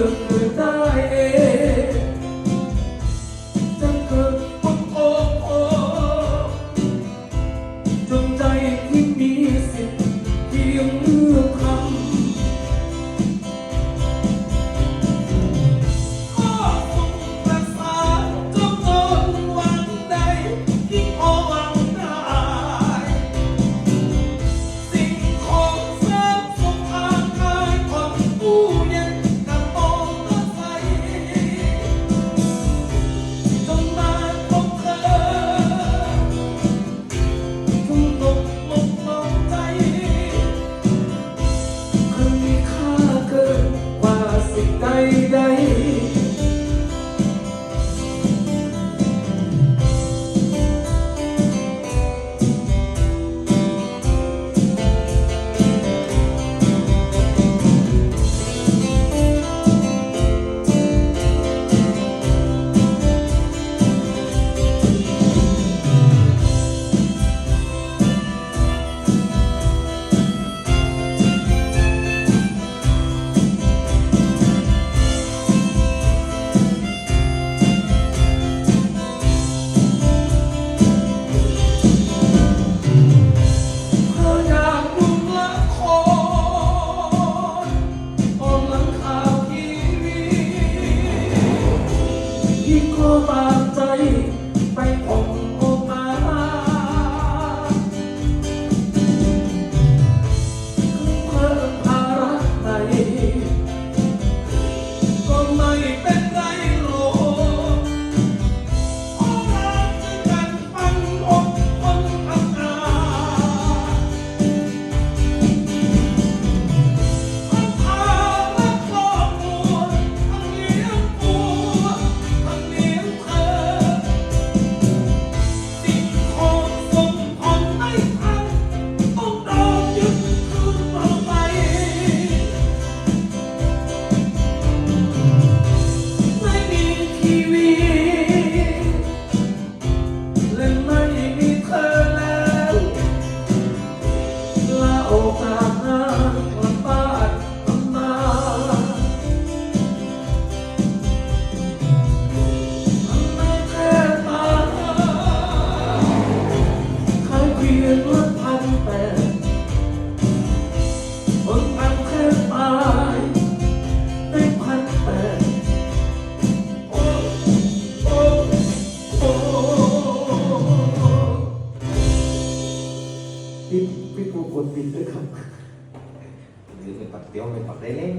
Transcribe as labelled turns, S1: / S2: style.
S1: รื่องเมืองใต้ vai dar. Jehovah. พี่พี่ปูกดปิดด้วยครับ
S2: หรือไม่ปัดเตี้ยวไม่ปัดได้เล่น